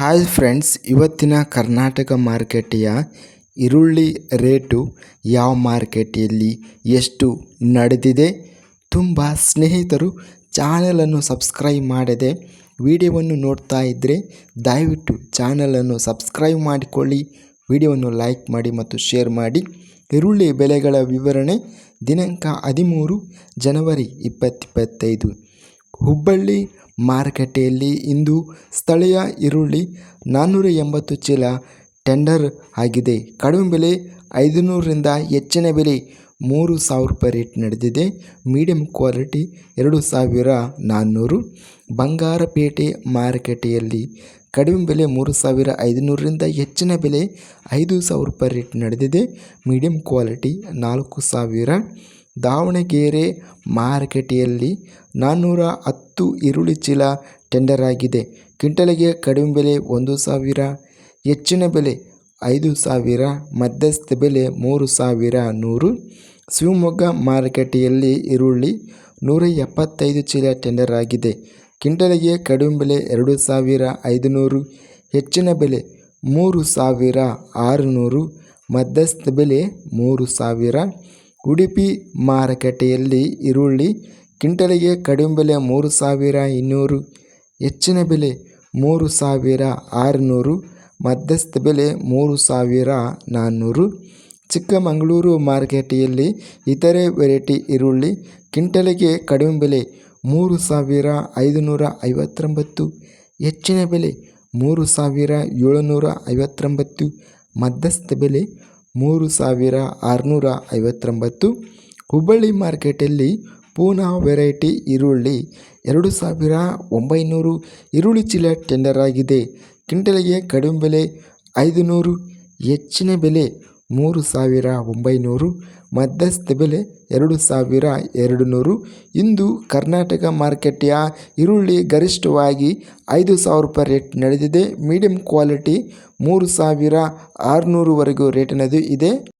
Hi friends ಇವತ್ತಿನ ಕರ್ನಾಟಕ ಮಾರ್ಕೆಟಿಯ ಈರುಳ್ಳಿ rate ಯಾವ ಮಾರ್ಕೆಟೆಯಲ್ಲಿ ಎಷ್ಟು ನಡೆದಿದೆ ತುಂಬ ಸ್ನೇಹಿತರು ಚಾನಲನ್ನು ಸಬ್ಸ್ಕ್ರೈಬ್ ಮಾಡದೆ ವಿಡಿಯೋವನ್ನು ನೋಡ್ತಾ ಇದ್ದರೆ ದಯವಿಟ್ಟು ಚಾನಲನ್ನು ಸಬ್ಸ್ಕ್ರೈಬ್ ಮಾಡಿಕೊಳ್ಳಿ, ವಿಡಿಯೋವನ್ನು ಲೈಕ್ ಮಾಡಿ ಮತ್ತು ಶೇರ್ ಮಾಡಿ. ಈರುಳ್ಳಿ ಬೆಲೆಗಳ ವಿವರಣೆ ದಿನಾಂಕ ಹದಿಮೂರು ಜನವರಿ ಇಪ್ಪತ್ತಿಪ್ಪತ್ತೈದು ಹುಬ್ಬಳ್ಳಿ ಮಾರುಕಟ್ಟೆಯಲ್ಲಿ ಇಂದು ಸ್ಥಳೀಯ ಈರುಳ್ಳಿ ನಾನ್ನೂರ ಎಂಬತ್ತು ಚೀಲ ಟೆಂಡರ್ ಆಗಿದೆ. ಕಡಿಮೆ ಬೆಲೆ ಐದುನೂರರಿಂದ ಹೆಚ್ಚಿನ ಬೆಲೆ ಮೂರು ಸಾವಿರ ರೂಪಾಯಿ ರೇಟ್ ನಡೆದಿದೆ. ಮೀಡಿಯಂ ಕ್ವಾಲಿಟಿ ಎರಡು ಸಾವಿರ ನಾನ್ನೂರು. ಬಂಗಾರಪೇಟೆ ಮಾರುಕಟ್ಟೆಯಲ್ಲಿ ಕಡಿಮೆ ಬೆಲೆ ಮೂರು ಸಾವಿರ ಐದುನೂರರಿಂದ ಹೆಚ್ಚಿನ ಬೆಲೆ ಐದು ಸಾವಿರ ರೂಪಾಯಿ ರೇಟ್ ನಡೆದಿದೆ. ಮೀಡಿಯಂ ಕ್ವಾಲಿಟಿ ನಾಲ್ಕು ಸಾವಿರ. ದಾವಣಗೆರೆ ಮಾರುಕಟ್ಟೆಯಲ್ಲಿ ನಾನ್ನೂರ ಹತ್ತು ಈರುಳ್ಳಿ ಚೀಲ ಟೆಂಡರ್ ಆಗಿದೆ. ಕ್ವಿಂಟಲಿಗೆ ಕಡಿಮೆ ಬೆಲೆ ಒಂದು ಸಾವಿರ, ಹೆಚ್ಚಿನ ಬೆಲೆ ಐದು ಸಾವಿರ, ಮಧ್ಯಸ್ಥ ಬೆಲೆ ಮೂರು ಸಾವಿರ ನೂರು. ಶಿವಮೊಗ್ಗ ಮಾರುಕಟ್ಟೆಯಲ್ಲಿ ಈರುಳ್ಳಿ ನೂರ ಎಪ್ಪತ್ತೈದು ಚೀಲ ಟೆಂಡರ್ ಆಗಿದೆ. ಕ್ವಿಂಟಲಿಗೆ ಕಡಿಮೆ ಬೆಲೆ ಎರಡು ಸಾವಿರ ಐದುನೂರು, ಹೆಚ್ಚಿನ ಬೆಲೆ ಮೂರು ಸಾವಿರ ಆರುನೂರು, ಮಧ್ಯಸ್ಥ ಬೆಲೆ ಮೂರು ಸಾವಿರ. ಉಡುಪಿ ಮಾರುಕಟ್ಟೆಯಲ್ಲಿ ಈರುಳ್ಳಿ ಕ್ವಿಂಟಲಿಗೆ ಕಡಿಮೆ ಬೆಲೆ ಮೂರು ಸಾವಿರ ಇನ್ನೂರು, ಹೆಚ್ಚಿನ ಬೆಲೆ ಮೂರು ಸಾವಿರ ಆರುನೂರು, ಮಧ್ಯಸ್ಥ ಬೆಲೆ ಮೂರು ಸಾವಿರ ನಾನ್ನೂರು. ಚಿಕ್ಕಮಗಳೂರು ಮಾರುಕಟ್ಟೆಯಲ್ಲಿ ಇತರೆ ವೆರೈಟಿ ಈರುಳ್ಳಿ ಕ್ವಿಂಟಲಿಗೆ ಕಡಿಮೆ ಬೆಲೆ ಮೂರು ಸಾವಿರ ಐದುನೂರ ಐವತ್ತೊಂಬತ್ತು, ಹೆಚ್ಚಿನ ಬೆಲೆ ಮೂರು ಸಾವಿರ ಏಳುನೂರ ಐವತ್ತೊಂಬತ್ತು, ಮಧ್ಯಸ್ಥ ಬೆಲೆ ಮೂರು ಸಾವಿರ ಆರುನೂರ ಐವತ್ತೊಂಬತ್ತು. ಹುಬ್ಬಳ್ಳಿ ಮಾರ್ಕೆಟಲ್ಲಿ ಪೂನಾ ವೆರೈಟಿ ಈರುಳ್ಳಿ ಎರಡು ಸಾವಿರ ಒಂಬೈನೂರು. ಈರುಳ್ಳಿ ಚೀಲ ಟೆಂಡರ್ ಆಗಿದೆ. ಕ್ವಿಂಟಲ್ಗೆ ಕಡಿಮೆ ಬೆಲೆ ಐದು ನೂರು ಹೆಚ್ಚಿನ ಬೆಲೆ ಮೂರು ಸಾವಿರ ಒಂಬೈನೂರು, ಮಧ್ಯಸ್ಥ ಬೆಲೆ ಎರಡು ಸಾವಿರ ಎರಡು ನೂರು. ಇಂದು ಕರ್ನಾಟಕ ಮಾರ್ಕೆಟೆಯ ಈರುಳ್ಳಿ ಗರಿಷ್ಠವಾಗಿ ಐದು ಸಾವಿರ ರೂಪಾಯಿ ರೇಟ್ ನಡೆದಿದೆ. ಮೀಡಿಯಂ ಕ್ವಾಲಿಟಿ ಮೂರು ಸಾವಿರ ಆರುನೂರುವರೆಗೂ ರೇಟಿನದು ಇದೆ.